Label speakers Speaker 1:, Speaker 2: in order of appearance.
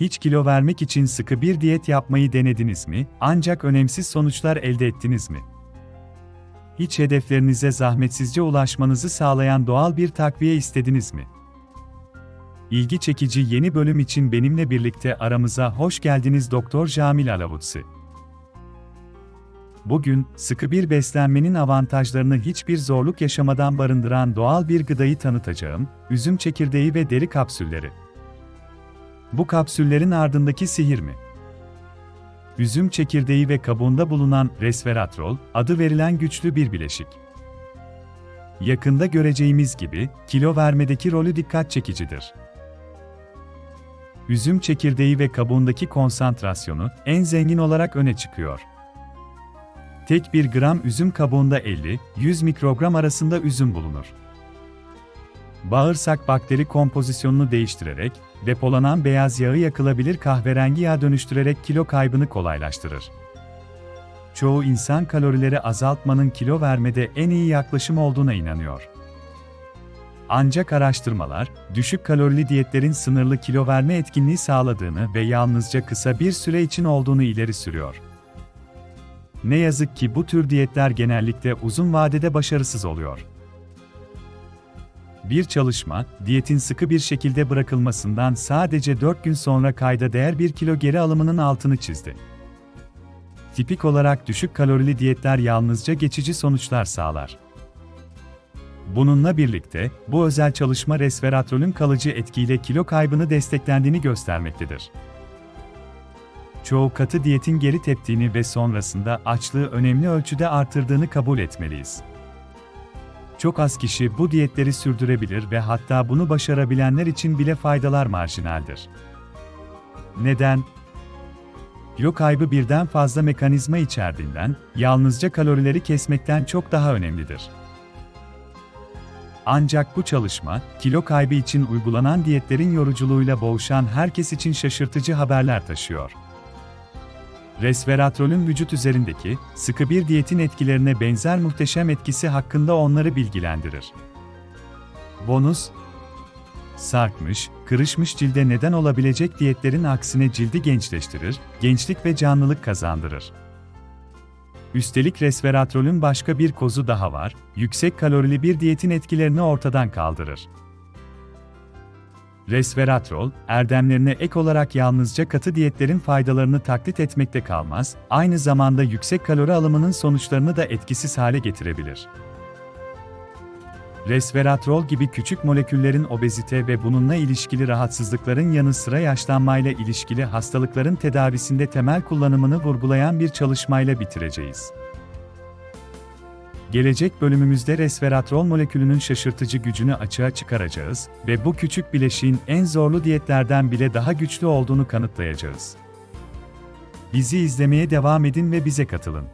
Speaker 1: Hiç kilo vermek için sıkı bir diyet yapmayı denediniz mi? Ancak önemsiz sonuçlar elde ettiniz mi? Hiç hedeflerinize zahmetsizce ulaşmanızı sağlayan doğal bir takviye istediniz mi? İlgi çekici yeni bölüm için benimle birlikte aramıza hoş geldiniz Doktor Jamil Alavutsi. Bugün, sıkı bir beslenmenin avantajlarını hiçbir zorluk yaşamadan barındıran doğal bir gıdayı tanıtacağım, üzüm çekirdeği ve deri kapsülleri. Bu kapsüllerin ardındaki sihir mi? Üzüm çekirdeği ve kabuğunda bulunan resveratrol, adı verilen güçlü bir bileşik. Yakında göreceğimiz gibi, kilo vermedeki rolü dikkat çekicidir. Üzüm çekirdeği ve kabuğundaki konsantrasyonu en zengin olarak öne çıkıyor. Tek bir gram üzüm kabuğunda 50-100 mikrogram arasında üzüm bulunur. Bağırsak bakteri kompozisyonunu değiştirerek, depolanan beyaz yağı yakılabilir kahverengi yağ dönüştürerek kilo kaybını kolaylaştırır. Çoğu insan kalorileri azaltmanın kilo vermede en iyi yaklaşım olduğuna inanıyor. Ancak araştırmalar, düşük kalorili diyetlerin sınırlı kilo verme etkinliği sağladığını ve yalnızca kısa bir süre için olduğunu ileri sürüyor. Ne yazık ki bu tür diyetler genellikle uzun vadede başarısız oluyor. Bir çalışma, diyetin sıkı bir şekilde bırakılmasından sadece 4 gün sonra kayda değer 1 kilo geri alımının altını çizdi. Tipik olarak düşük kalorili diyetler yalnızca geçici sonuçlar sağlar. Bununla birlikte, bu özel çalışma resveratrolün kalıcı etkiyle kilo kaybını desteklendiğini göstermektedir. Çoğu katı diyetin geri teptiğini ve sonrasında açlığı önemli ölçüde artırdığını kabul etmeliyiz. Çok az kişi bu diyetleri sürdürebilir ve hatta bunu başarabilenler için bile faydalar marjinaldir. Neden? Kilo kaybı birden fazla mekanizma içerdiğinden, yalnızca kalorileri kesmekten çok daha önemlidir. Ancak bu çalışma, kilo kaybı için uygulanan diyetlerin yoruculuğuyla boğuşan herkes için şaşırtıcı haberler taşıyor. Resveratrolün vücut üzerindeki, sıkı bir diyetin etkilerine benzer muhteşem etkisi hakkında onları bilgilendirir. Bonus, sarkmış, kırışmış cilde neden olabilecek diyetlerin aksine cildi gençleştirir, gençlik ve canlılık kazandırır. Üstelik resveratrolün başka bir kozu daha var, yüksek kalorili bir diyetin etkilerini ortadan kaldırır. Resveratrol, erdemlerine ek olarak yalnızca katı diyetlerin faydalarını taklit etmekte kalmaz, aynı zamanda yüksek kalori alımının sonuçlarını da etkisiz hale getirebilir. Resveratrol gibi küçük moleküllerin obezite ve bununla ilişkili rahatsızlıkların yanı sıra yaşlanmayla ilişkili hastalıkların tedavisinde temel kullanımını vurgulayan bir çalışmayla bitireceğiz. Gelecek bölümümüzde resveratrol molekülünün şaşırtıcı gücünü açığa çıkaracağız ve bu küçük bileşiğin en zorlu diyetlerden bile daha güçlü olduğunu kanıtlayacağız. Bizi izlemeye devam edin ve bize katılın.